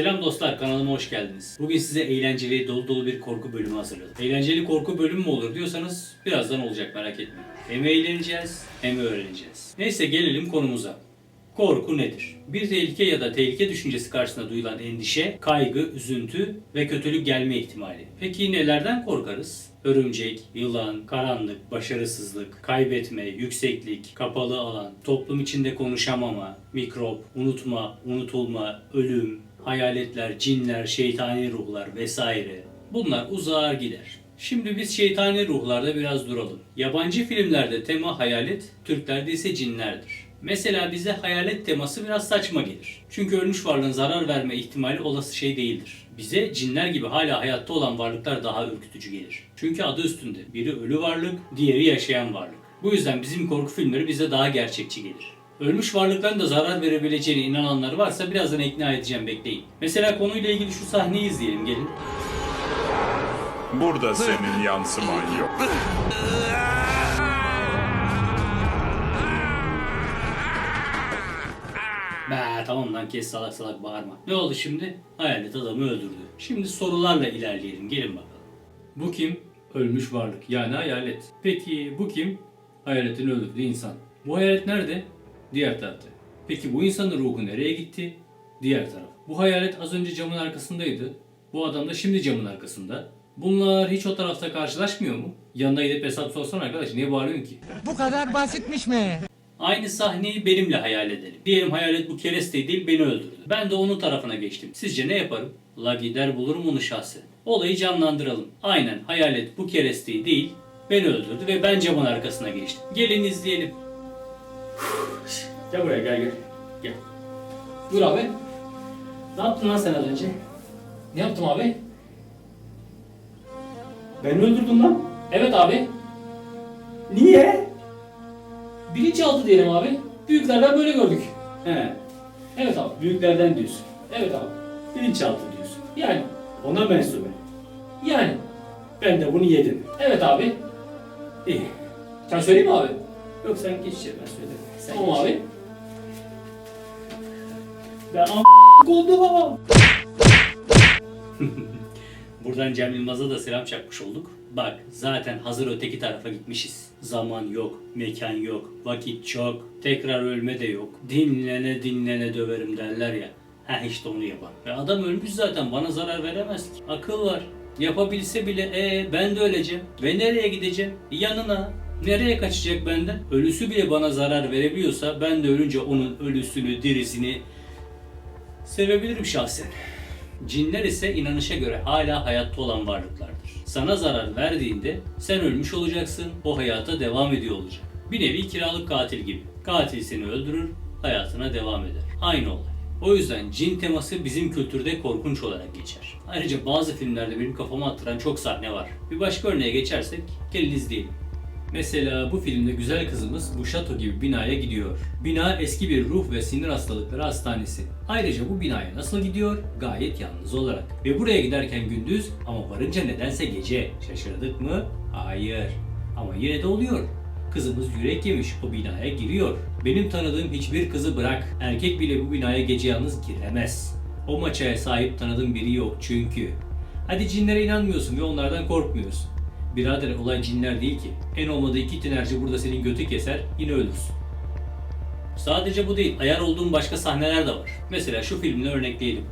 Selam dostlar kanalıma hoş geldiniz. Bugün size eğlenceli dolu dolu bir korku bölümü hazırladım. Eğlenceli korku bölümü mü olur diyorsanız birazdan olacak merak etmeyin. Hem eğleneceğiz hem öğreneceğiz. Neyse gelelim konumuza. Korku nedir? Bir tehlike ya da tehlike düşüncesi karşısında duyulan endişe, kaygı, üzüntü ve kötülük gelme ihtimali. Peki nelerden korkarız? Örümcek, yılan, karanlık, başarısızlık, kaybetme, yükseklik, kapalı alan, toplum içinde konuşamama, mikrop, unutma, unutulma, ölüm, hayaletler, cinler, şeytani ruhlar vesaire. Bunlar uzar gider. Şimdi biz şeytani ruhlarda biraz duralım. Yabancı filmlerde tema hayalet, Türklerde ise cinlerdir. Mesela bize hayalet teması biraz saçma gelir. Çünkü ölmüş varlığın zarar verme ihtimali olası şey değildir. Bize cinler gibi hala hayatta olan varlıklar daha ürkütücü gelir. Çünkü adı üstünde. Biri ölü varlık, diğeri yaşayan varlık. Bu yüzden bizim korku filmleri bize daha gerçekçi gelir. Ölmüş varlıkların da zarar verebileceğine inananlar varsa birazdan ikna edeceğim bekleyin. Mesela konuyla ilgili şu sahneyi izleyelim gelin. Burada senin yansıman yok. Be tamam lan kes salak salak bağırma. Ne oldu şimdi? Hayalet adamı öldürdü. Şimdi sorularla ilerleyelim. Gelin bakalım. Bu kim? Ölmüş varlık. Yani hayalet. Peki bu kim? Hayaletin öldürdüğü insan. Bu hayalet nerede? Diğer tarafta. Peki bu insanın ruhu nereye gitti? Diğer taraf. Bu hayalet az önce camın arkasındaydı. Bu adam da şimdi camın arkasında. Bunlar hiç o tarafta karşılaşmıyor mu? Yanına gidip hesap sorsan arkadaş niye bağırıyorsun ki? Bu kadar basitmiş mi? Aynı sahneyi benimle hayal edelim. Diyelim hayalet bu keresteyi değil beni öldürdü. Ben de onun tarafına geçtim. Sizce ne yaparım? La gider bulurum onu şahsen. Olayı canlandıralım. Aynen hayalet bu keresteyi değil beni öldürdü ve ben camın arkasına geçtim. Gelin izleyelim. Gel buraya gel gel. Gel. Buyur abi. Ne yaptın lan sen az önce? Ne yaptım abi? Beni öldürdün lan. Evet abi. Niye? Bilinçaltı diyelim abi. Büyüklerden böyle gördük. He. Evet abi. Büyüklerden diyorsun. Evet abi. Bilinçaltı diyorsun. Yani. Ona mensup. Yani. Ben de bunu yedim. Evet abi. İyi. Sen söyleyeyim mi abi? Yok sen geç içeri ben söylerim. Sen Tamam geç. abi. Ben am oldum. Buradan Cem Yılmaz'a da selam çakmış olduk. Bak zaten hazır öteki tarafa gitmişiz. Zaman yok, mekan yok, vakit çok, tekrar ölme de yok. Dinlene dinlene döverim derler ya. Ha işte onu yapan. Ve adam ölmüş zaten bana zarar veremez ki. Akıl var. Yapabilse bile e ben de öleceğim. Ve nereye gideceğim? Yanına. Nereye kaçacak benden? Ölüsü bile bana zarar verebiliyorsa ben de ölünce onun ölüsünü, dirisini sevebilirim şahsen. Cinler ise inanışa göre hala hayatta olan varlıklardır. Sana zarar verdiğinde sen ölmüş olacaksın, o hayata devam ediyor olacak. Bir nevi kiralık katil gibi. Katil seni öldürür, hayatına devam eder. Aynı olay. O yüzden cin teması bizim kültürde korkunç olarak geçer. Ayrıca bazı filmlerde benim kafama attıran çok sahne var. Bir başka örneğe geçersek gelin izleyelim. Mesela bu filmde güzel kızımız bu şato gibi binaya gidiyor. Bina eski bir ruh ve sinir hastalıkları hastanesi. Ayrıca bu binaya nasıl gidiyor? Gayet yalnız olarak. Ve buraya giderken gündüz ama varınca nedense gece. Şaşırdık mı? Hayır. Ama yine de oluyor. Kızımız yürek yemiş o binaya giriyor. Benim tanıdığım hiçbir kızı bırak. Erkek bile bu binaya gece yalnız giremez. O maçaya sahip tanıdığım biri yok çünkü. Hadi cinlere inanmıyorsun ve onlardan korkmuyorsun. Birader olay cinler değil ki. En olmadı iki tinerci burada senin götü keser yine ölürsün. Sadece bu değil, ayar olduğum başka sahneler de var. Mesela şu filmle örnekleyelim.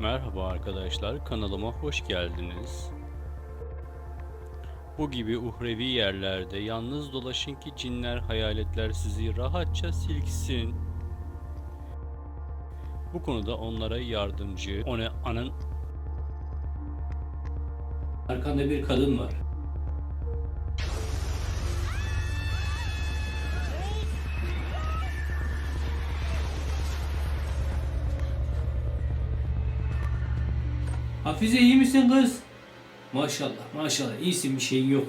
Merhaba arkadaşlar, kanalıma hoş geldiniz. Bu gibi uhrevi yerlerde yalnız dolaşın ki cinler, hayaletler sizi rahatça silksin. Bu konuda onlara yardımcı, o ne anın Arkanda bir kadın var. Hafize iyi misin kız? Maşallah maşallah iyisin bir şeyin yok.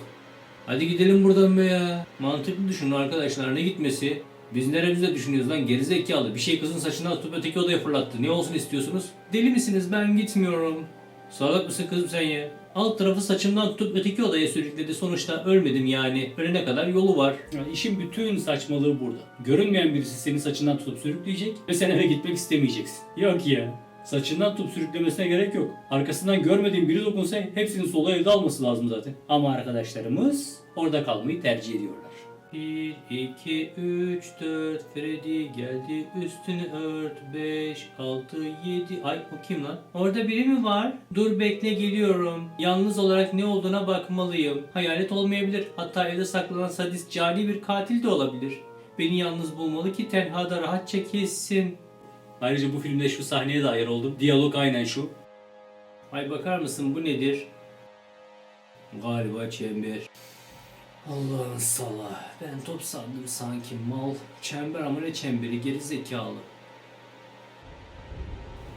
Hadi gidelim buradan be ya. Mantıklı düşünün arkadaşlar ne gitmesi? Biz neremizde düşünüyoruz lan gerizekalı. Bir şey kızın saçına atıp öteki odaya fırlattı. Ne olsun istiyorsunuz? Deli misiniz ben gitmiyorum. Salak mısın kızım sen ya? Alt tarafı saçımdan tutup öteki odaya sürükledi. Sonuçta ölmedim yani. Ölene kadar yolu var. Yani işin bütün saçmalığı burada. Görünmeyen birisi seni saçından tutup sürükleyecek ve sen eve gitmek istemeyeceksin. Yok ya. Saçından tutup sürüklemesine gerek yok. Arkasından görmediğin biri dokunsa hepsinin solu evde alması lazım zaten. Ama arkadaşlarımız orada kalmayı tercih ediyorlar. 1, 2, 3, 4, Freddy geldi üstünü ört 5, 6, 7 Ay o kim lan? Orada biri mi var? Dur bekle geliyorum. Yalnız olarak ne olduğuna bakmalıyım. Hayalet olmayabilir. Hatta evde saklanan sadist cani bir katil de olabilir. Beni yalnız bulmalı ki tenhada rahatça kessin. Ayrıca bu filmde şu sahneye dair oldum. Diyalog aynen şu. Ay bakar mısın bu nedir? Galiba çember. Allah'ın sala. Ben top sandım sanki mal. Çember ama ne çemberi geri zekalı.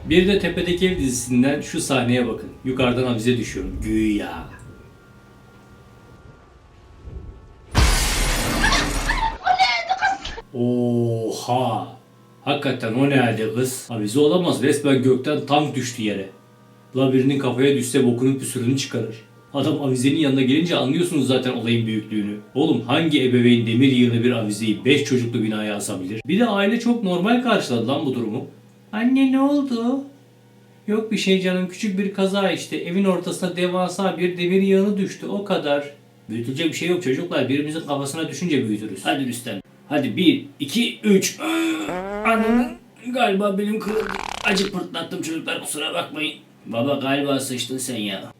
Bir de Tepedeki Ev dizisinden şu sahneye bakın. Yukarıdan avize düşüyorum. Güya. Oha! Hakikaten o ne halde kız? Avize olamaz. Resmen gökten tank düştü yere. La birinin kafaya düşse bokunun püsürünü çıkarır. Adam avizenin yanına gelince anlıyorsunuz zaten olayın büyüklüğünü. Oğlum hangi ebeveyn demir yığını bir avizeyi 5 çocuklu binaya asabilir? Bir de aile çok normal karşıladı lan bu durumu. Anne ne oldu? Yok bir şey canım küçük bir kaza işte. Evin ortasına devasa bir demir yığını düştü o kadar. Büyütülecek bir şey yok çocuklar. Birimizin kafasına düşünce büyütürüz. Hadi Rüstem. Hadi bir, iki, üç. Ananın galiba benim kırıldı. Acı pırtlattım çocuklar kusura bakmayın. Baba galiba sıçtın sen ya.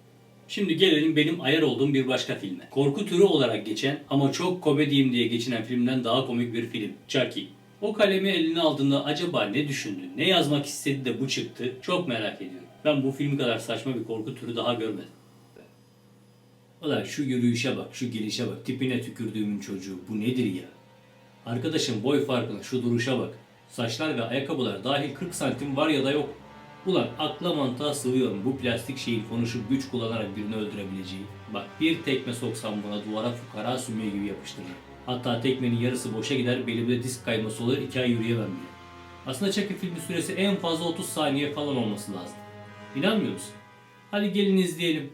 Şimdi gelelim benim ayar olduğum bir başka filme. Korku türü olarak geçen ama çok komediyim diye geçinen filmden daha komik bir film. Chucky. O kalemi eline aldığında acaba ne düşündü, ne yazmak istedi de bu çıktı çok merak ediyorum. Ben bu film kadar saçma bir korku türü daha görmedim. Ulan şu yürüyüşe bak, şu gelişe bak, tipine tükürdüğümün çocuğu. Bu nedir ya? Arkadaşım boy farkına, şu duruşa bak. Saçlar ve ayakkabılar dahil 40 santim var ya da yok. Ulan akla mantığa sığıyorum bu plastik şeyin konuşup güç kullanarak birini öldürebileceği. Bak bir tekme soksam buna duvara fukara sümüğü gibi yapıştırırım. Hatta tekmenin yarısı boşa gider belimde disk kayması olur iki ay yürüyemem bile. Aslında Chucky filmi süresi en fazla 30 saniye falan olması lazım. İnanmıyor musun? Hadi gelin izleyelim.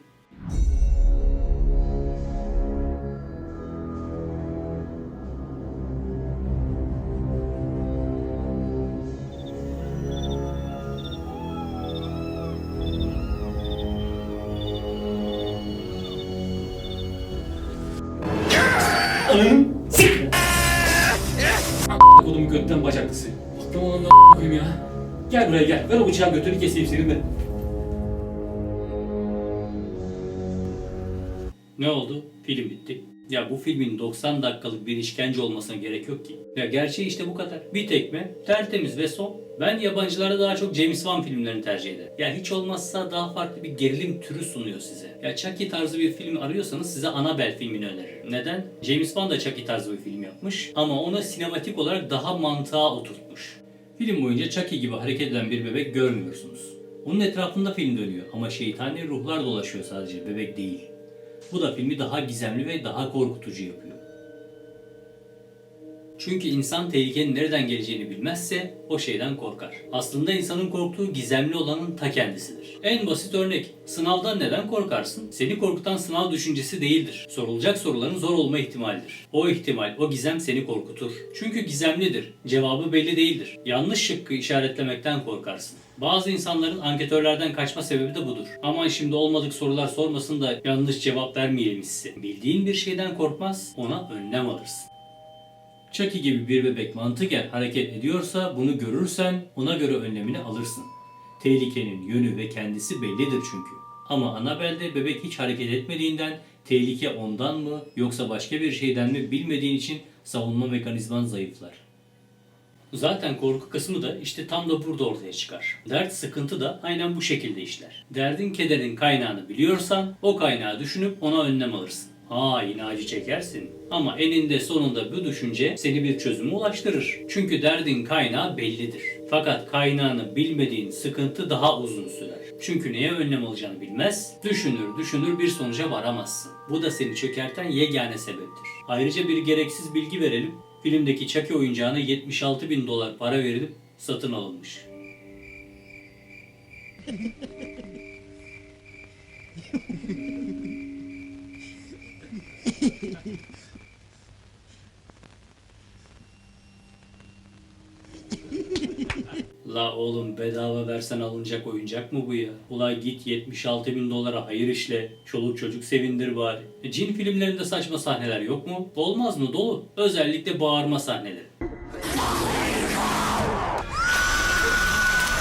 Kolumu götten bacaklısı. Aklım olan koyayım ya. Gel buraya gel. Ver o bıçağı götünü keseyim senin de. Ne oldu? Film bitti. Ya bu filmin 90 dakikalık bir işkence olmasına gerek yok ki. Ya gerçeği işte bu kadar. Bir tekme, tertemiz ve son. Ben yabancılara daha çok James Wan filmlerini tercih ederim. Ya hiç olmazsa daha farklı bir gerilim türü sunuyor size. Ya Chucky tarzı bir film arıyorsanız size Annabelle filmini öneririm. Neden? James Wan da Chucky tarzı bir film yapmış ama ona sinematik olarak daha mantığa oturtmuş. Film boyunca Chucky gibi hareket eden bir bebek görmüyorsunuz. Onun etrafında film dönüyor ama şeytani ruhlar dolaşıyor sadece, bebek değil. Bu da filmi daha gizemli ve daha korkutucu yapıyor. Çünkü insan tehlikenin nereden geleceğini bilmezse o şeyden korkar. Aslında insanın korktuğu gizemli olanın ta kendisidir. En basit örnek, sınavdan neden korkarsın? Seni korkutan sınav düşüncesi değildir. Sorulacak soruların zor olma ihtimalidir. O ihtimal, o gizem seni korkutur. Çünkü gizemlidir. Cevabı belli değildir. Yanlış şıkkı işaretlemekten korkarsın. Bazı insanların anketörlerden kaçma sebebi de budur. Ama şimdi olmadık sorular sormasın da yanlış cevap vermeyelim hissi. Bildiğin bir şeyden korkmaz, ona önlem alırsın. Chucky gibi bir bebek mantıken hareket ediyorsa bunu görürsen ona göre önlemini alırsın. Tehlikenin yönü ve kendisi bellidir çünkü. Ama Annabelle'de bebek hiç hareket etmediğinden tehlike ondan mı yoksa başka bir şeyden mi bilmediğin için savunma mekanizman zayıflar. Zaten korku kısmı da işte tam da burada ortaya çıkar. Dert sıkıntı da aynen bu şekilde işler. Derdin kederin kaynağını biliyorsan o kaynağı düşünüp ona önlem alırsın. Ha yine acı çekersin. Ama eninde sonunda bu düşünce seni bir çözüme ulaştırır. Çünkü derdin kaynağı bellidir. Fakat kaynağını bilmediğin sıkıntı daha uzun sürer. Çünkü neye önlem alacağını bilmez, düşünür düşünür bir sonuca varamazsın. Bu da seni çökerten yegane sebeptir. Ayrıca bir gereksiz bilgi verelim. Filmdeki Chucky oyuncağına 76 bin dolar para verilip satın alınmış. La oğlum bedava versen alınacak oyuncak mı bu ya? Ula git 76 bin dolara hayır işle. Çoluk çocuk sevindir bari. E, cin filmlerinde saçma sahneler yok mu? Olmaz mı? Dolu. Özellikle bağırma sahneleri.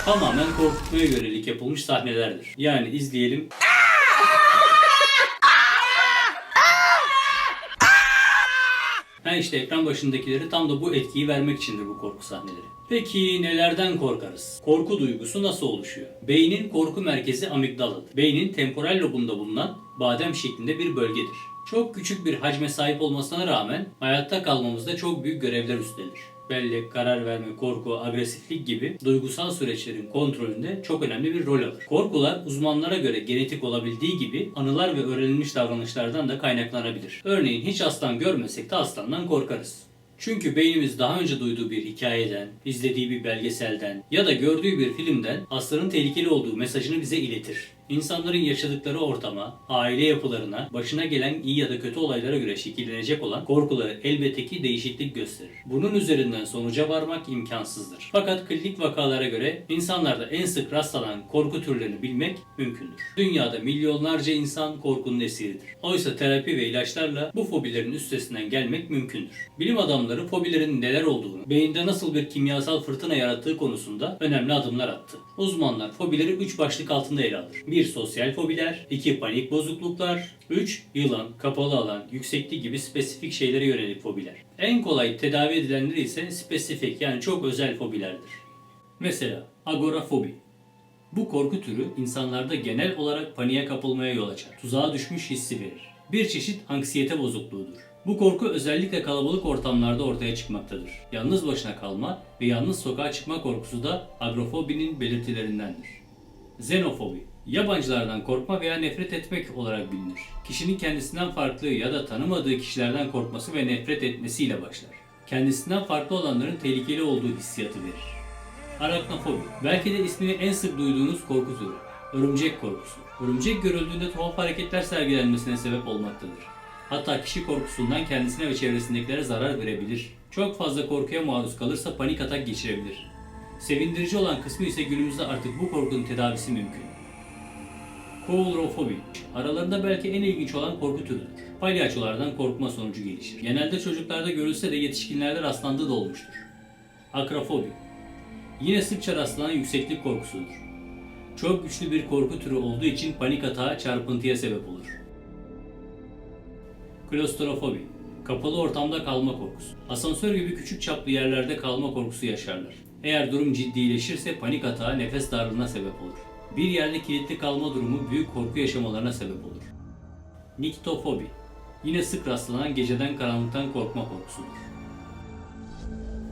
Tamamen korkutmaya yönelik yapılmış sahnelerdir. Yani izleyelim. Ha işte ekran başındakileri tam da bu etkiyi vermek içindir bu korku sahneleri. Peki nelerden korkarız? Korku duygusu nasıl oluşuyor? Beynin korku merkezi amigdaladır. Beynin temporal lobunda bulunan badem şeklinde bir bölgedir. Çok küçük bir hacme sahip olmasına rağmen hayatta kalmamızda çok büyük görevler üstlenir. Bellek, karar verme, korku, agresiflik gibi duygusal süreçlerin kontrolünde çok önemli bir rol alır. Korkular uzmanlara göre genetik olabildiği gibi anılar ve öğrenilmiş davranışlardan da kaynaklanabilir. Örneğin hiç aslan görmesek de aslandan korkarız. Çünkü beynimiz daha önce duyduğu bir hikayeden, izlediği bir belgeselden ya da gördüğü bir filmden aslanın tehlikeli olduğu mesajını bize iletir. İnsanların yaşadıkları ortama, aile yapılarına, başına gelen iyi ya da kötü olaylara göre şekillenecek olan korkuları elbette ki değişiklik gösterir. Bunun üzerinden sonuca varmak imkansızdır. Fakat klinik vakalara göre insanlarda en sık rastlanan korku türlerini bilmek mümkündür. Dünyada milyonlarca insan korkunun esiridir. Oysa terapi ve ilaçlarla bu fobilerin üstesinden gelmek mümkündür. Bilim adamları fobilerin neler olduğunu, beyinde nasıl bir kimyasal fırtına yarattığı konusunda önemli adımlar attı. Uzmanlar fobileri 3 başlık altında ele alır. 1. Sosyal fobiler 2. Panik bozukluklar 3. Yılan, kapalı alan, yükseklik gibi spesifik şeylere yönelik fobiler. En kolay tedavi edilenleri ise spesifik yani çok özel fobilerdir. Mesela agorafobi. Bu korku türü insanlarda genel olarak paniğe kapılmaya yol açar. Tuzağa düşmüş hissi verir. Bir çeşit anksiyete bozukluğudur. Bu korku özellikle kalabalık ortamlarda ortaya çıkmaktadır. Yalnız başına kalma ve yalnız sokağa çıkma korkusu da agrofobinin belirtilerindendir. Xenofobi, yabancılardan korkma veya nefret etmek olarak bilinir. Kişinin kendisinden farklı ya da tanımadığı kişilerden korkması ve nefret etmesiyle başlar. Kendisinden farklı olanların tehlikeli olduğu hissiyatı verir. Arachnofobi. Belki de ismini en sık duyduğunuz korku türü. Örümcek korkusu. Örümcek görüldüğünde tuhaf hareketler sergilenmesine sebep olmaktadır. Hatta kişi korkusundan kendisine ve çevresindekilere zarar verebilir. Çok fazla korkuya maruz kalırsa panik atak geçirebilir. Sevindirici olan kısmı ise günümüzde artık bu korkunun tedavisi mümkün. Koulrofobi. Aralarında belki en ilginç olan korku türüdür. Palyaçolardan korkma sonucu gelişir. Genelde çocuklarda görülse de yetişkinlerde rastlandığı da olmuştur. Akrafobi. Yine sıkça rastlanan yükseklik korkusudur. Çok güçlü bir korku türü olduğu için panik atağa, çarpıntıya sebep olur. Klostrofobi. Kapalı ortamda kalma korkusu. Asansör gibi küçük çaplı yerlerde kalma korkusu yaşarlar. Eğer durum ciddileşirse panik atağa, nefes darlığına sebep olur. Bir yerde kilitli kalma durumu büyük korku yaşamalarına sebep olur. Niktofobi. Yine sık rastlanan geceden karanlıktan korkma korkusudur.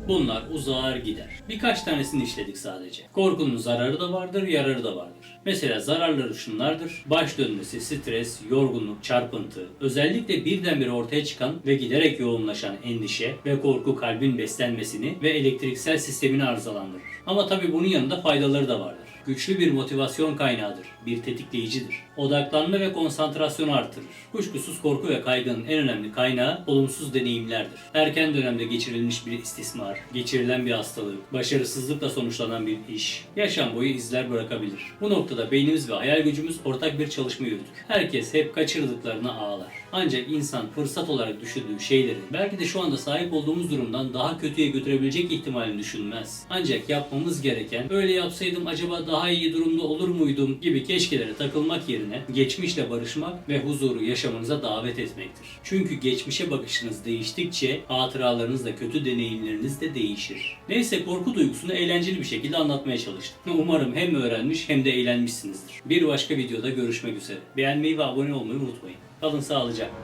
Bunlar uzar gider. Birkaç tanesini işledik sadece. Korkunun zararı da vardır, yararı da vardır. Mesela zararları şunlardır. Baş dönmesi, stres, yorgunluk, çarpıntı, özellikle birdenbire ortaya çıkan ve giderek yoğunlaşan endişe ve korku kalbin beslenmesini ve elektriksel sistemini arızalandırır. Ama tabi bunun yanında faydaları da vardır. Güçlü bir motivasyon kaynağıdır, bir tetikleyicidir. Odaklanma ve konsantrasyonu artırır. Kuşkusuz korku ve kaygının en önemli kaynağı olumsuz deneyimlerdir. Erken dönemde geçirilmiş bir istismar, geçirilen bir hastalık, başarısızlıkla sonuçlanan bir iş, yaşam boyu izler bırakabilir. Bu noktada beynimiz ve hayal gücümüz ortak bir çalışma yürütür. Herkes hep kaçırdıklarına ağlar. Ancak insan fırsat olarak düşündüğü şeyleri belki de şu anda sahip olduğumuz durumdan daha kötüye götürebilecek ihtimalini düşünmez. Ancak yapmamız gereken öyle yapsaydım acaba daha iyi durumda olur muydum gibi keşkelere takılmak yerine geçmişle barışmak ve huzuru yaşamınıza davet etmektir. Çünkü geçmişe bakışınız değiştikçe hatıralarınız da kötü deneyimleriniz de değişir. Neyse korku duygusunu eğlenceli bir şekilde anlatmaya çalıştım. Umarım hem öğrenmiş hem de eğlenmişsinizdir. Bir başka videoda görüşmek üzere. Beğenmeyi ve abone olmayı unutmayın. Kalın sağlıcakla.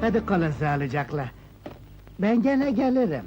Hadi kalın sağlıcakla. Ben gene gelirim.